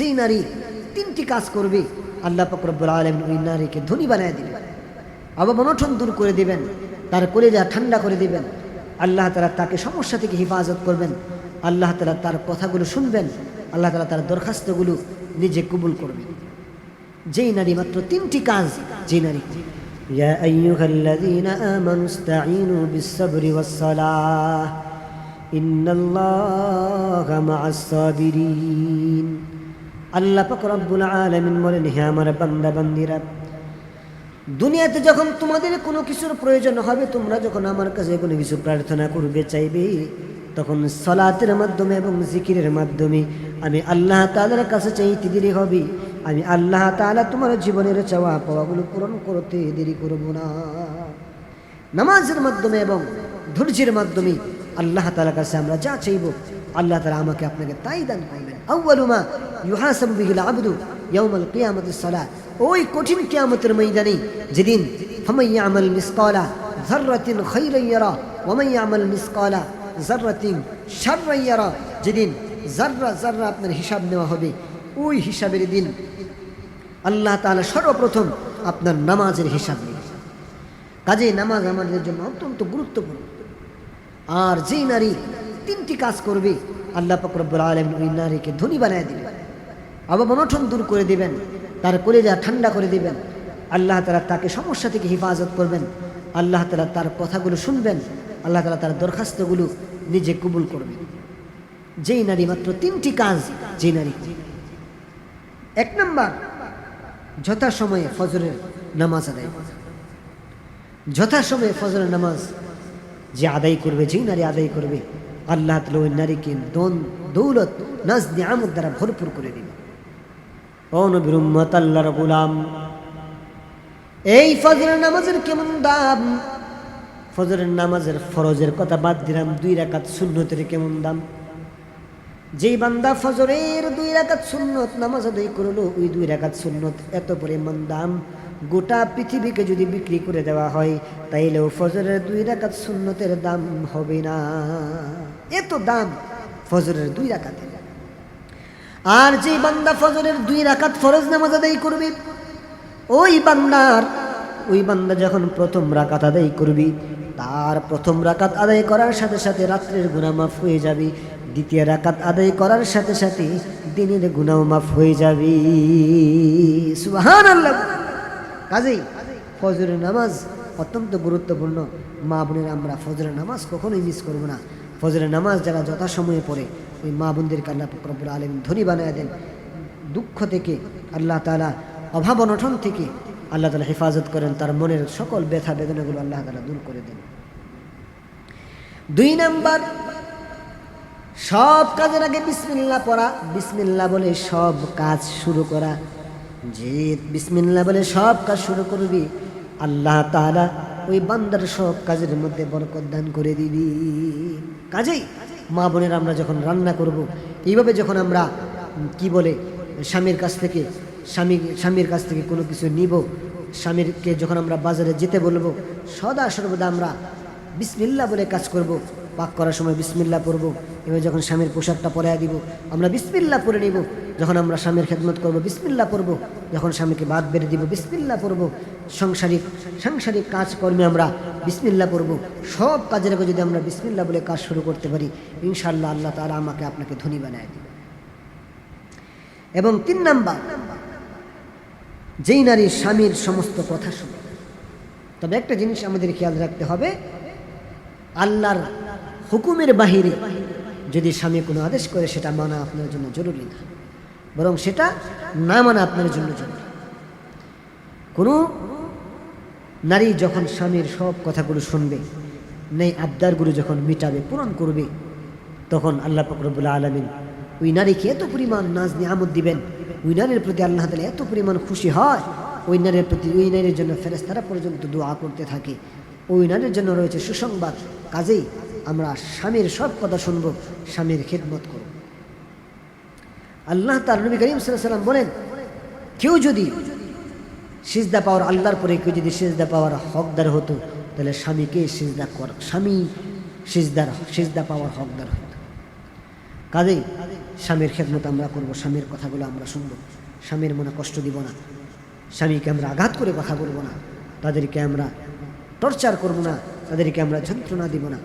যেই নারী তিনটি কাজ করবে আল্লাহ ফকরবুল আলম ওই নারীকে ধনী বানায় দিবেন আবার অনঠন দূর করে দিবেন তার কলেজা ঠান্ডা করে দিবেন আল্লাহ তালা তাকে সমস্যা থেকে হেফাজত করবেন আল্লাহ তালা তার কথাগুলো শুনবেন আল্লাহ তালা তার দরখাস্তগুলো নিজে কবুল করবেন যেই নারী মাত্র তিনটি কাজ যেই নারী يا أيها الذين آمنوا استعينوا بالصبر والصلاة إن الله مع الصابرين আল্লাহ রব্বুল আলামিন বলেন, হে আমার বান্দা, বান্দিরা, দুনিয়াতে যখন তোমাদের কোনো কিছুর প্রয়োজন হবে, তোমরা যখন আমার কাছে কোনো কিছু প্রার্থনা করবে, চাইবে, তখন সলাতের মাধ্যমে এবং জিকিরের মাধ্যমে আমি আল্লাহ তালার কাছে চাইতে দেরি হবে। আমি আল্লাহ তাআলা তোমার জীবনের চাওয়া পাওয়াগুলো পূরণ করতে দেরি করব না। নামাজের মাধ্যমে এবং ধৈর্যের মাধ্যমে আল্লাহ তালার কাছে আমরা যা চাইব, আল্লাহ তালা আমাকে আপনাকে তাই দান করবেন। আউয়ালুমা ইউহাসাবু বিহিল আবদু ইয়াউমাল কিয়ামতিস সালাহ ওই কঠিন কিয়ামতের ময়দানে যেদিন, ফামান ইয়ামাল মিসকালা যাররাতিন খাইরান ইয়ারা ওয়া মান ইয়ামাল মিসকালা যাররাতিন শাররান ইয়ারা, যেদিন যাররা যাররা আপনার হিসাব নেওয়া হবে, ওই হিসাবের দিন আল্লাহ তাআলা সর্বপ্রথম আপনার নামাজের হিসাব নেবেন। কাজে নামাজ আমাদের জন্য অত্যন্ত গুরুত্বপূর্ণ। আর যেই নারী তিনটি কাজ করবে, আল্লাহ ফকরবুল আলম ওই নারীকে ধনী বানায় দিবেন। আবার অনঠন দূর করে দিবেন, তার কলেজা ঠান্ডা করে দিবেন। আল্লাহ তালা তাকে সমস্যা থেকে হেফাজত করবেন। আল্লাহ তালা তার কথাগুলো শুনবেন। আল্লাহ তালা তার দরখাস্তগুলো নিজে কবুল করবেন। যেই নারী মাত্র তিনটি কাজ, যেই নারী এক নম্বর যথাসময়ে ফজরের নামাজ আদায়। যথাসময়ে ফজরের নামাজ যে আদায় করবে, যেই নারী আদায় করবে, আল্লাহ তালা ওই নারীকে দন, দৌলত নাজ নিয়ামত দ্বারা ভরপুর করে দিবে। ও নবীর উম্মত গোলাম এই ফজরের নামাজের কেমন দাম? ফজরের নামাজের ফরজের কথা বাদ দিলাম, দুই রাকাত শূন্যতের কেমন দাম? যেই বান্দা ফজরের দুই রাকাত সুন্নত নামাজ আদায় করল, ওই দুই রাকাত সুন্নত এত পরিমাণ দাম। গোটা পৃথিবীকে যদি বিক্রি করে দেওয়া হয়, তাইলেও ফজরের দুই রাকাত সুন্নতের দাম হবে না। এত দাম ফজরের দুই রাকাতের। আর যেই বান্দা ফজরের দুই রাকাত ফরজ নামাজ আদায় করবে, ওই বান্দার, ওই বান্দা যখন প্রথম রাকাত আদায় করবি, তার প্রথম রাকাত আদায় করার সাথে সাথে রাত্রের গুনাহ মাফ হয়ে যাবে, দ্বিতীয় রাকাত আদায় করার সাথে সাথে দিনের গুনাও মাফ হয়ে যাবে। সুবহান আল্লাহ কাজেই ফজরের নামাজ অত্যন্ত গুরুত্বপূর্ণ। মা বোনের, আমরা ফজরের নামাজ কখনোই মিস করব না। ফজরের নামাজ যারা যথাসময়ে পড়ে, ওই মা বোনদেরকে আল্লাহ ফকরবুল আলম ধনী বানায় দেন। দুঃখ থেকে আল্লাহ তালা অভাব অনঠন থেকে আল্লাহ তালা হেফাজত করেন, তার মনের সকল ব্যথা বেদনাগুলো আল্লাহ তালা দূর করে দেন। দুই নাম্বার, সব কাজের আগে বিসমিল্লা পড়া। বিসমিল্লা বলে সব কাজ শুরু করা। যে বিসমিল্লা বলে সব কাজ শুরু করবি, আল্লাহ তাআলা ওই বান্দার সব কাজের মধ্যে বরকত দান করে দিবি। কাজেই মা বোনের আমরা যখন রান্না করব, এইভাবে যখন আমরা কি বলে, স্বামীর কাছ থেকে, স্বামী, স্বামীর কাছ থেকে কোনো কিছু নিব, স্বামীরকে যখন আমরা বাজারে যেতে বলব, সদা সর্বদা আমরা বিসমিল্লা বলে কাজ করব, পাক করার সময় বিসমিল্লা পরবো এবার যখন স্বামীর পোশাকটা পরাই দিব আমরা বিসমিল্লা পরে নিব, যখন আমরা স্বামীর খেদমত করব, বিসমিল্লা পরব যখন স্বামীকে বাদ বেড়ে দিব, বিসমিল্লা পরব সাংসারিক সাংসারিক কাজকর্মে আমরা বিসমিল্লা পরব সব কাজের আগে যদি আমরা বিসমিল্লা বলে কাজ শুরু করতে পারি ইনশাল্লাহ আল্লাহ তাআলা আমাকে আপনাকে ধনী বানায় দিবে। এবং তিন নাম্বার, যেই নারী স্বামীর সমস্ত কথা শুনে তবে একটা জিনিস আমাদের খেয়াল রাখতে হবে, আল্লাহর হুকুমের বাহিরে যদি স্বামী কোনো আদেশ করে, সেটা মানা আপনার জন্য জরুরি না। বরং সেটা না মানা আপনার জন্য জরুরি। কোনো নারী যখন স্বামীর সব কথাগুলো শুনবে নেই আবদারগুলো যখন মিটাবে, পূরণ করবে, তখন আল্লাহ ফকরবুল আলমিন ওই নারীকে এত পরিমাণ নাজ নিয়ামত দিবেন, ওই নারীর প্রতি আল্লাহ তালা এত পরিমাণ খুশি হয়, ওই নারীর প্রতি, ওই নারীর জন্য ফেরেস্তারা পর্যন্ত দোয়া করতে থাকে। ওই নারীর জন্য রয়েছে সুসংবাদ, কাজেই আমরা স্বামীর সব কথা শুনব, স্বামীর খেদমত করব। আল্লাহ তার নবী করিম সাল্লাম বলেন, কেউ যদি সিজদা পাওয়ার আল্লাহর পরে কেউ যদি সিজদা পাওয়ার হকদার হতো, তাহলে স্বামীকে সিজদা কর, স্বামী সিজদার, সিজদা পাওয়ার হকদার হতো। কাজেই স্বামীর খেদমত আমরা করব, স্বামীর কথাগুলো আমরা শুনব। স্বামীর মনে কষ্ট দিব না। স্বামীকে আমরা আঘাত করে কথা বলব না। তাদেরকে আমরা টর্চার করব না। তাদেরকে আমরা যন্ত্রণা দিব না।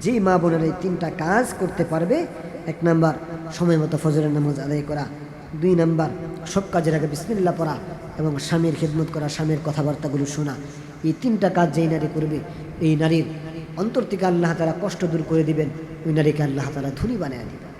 যেই মা বোনের এই তিনটা কাজ করতে পারবে, এক নাম্বার, সময় মতো ফজরের নামাজ আদায় করা। দুই নাম্বার সব কাজের আগে বিসমিল্লা পড়া এবং স্বামীর খেদমত করা, স্বামীর কথাবার্তাগুলো শোনা। এই তিনটা কাজ যেই নারী করবে, এই নারীর অন্তর থেকে আল্লাহ তারা কষ্ট দূর করে দিবেন, ওই নারীকে আল্লাহ তারা ধনী বানিয়ে দিবেন।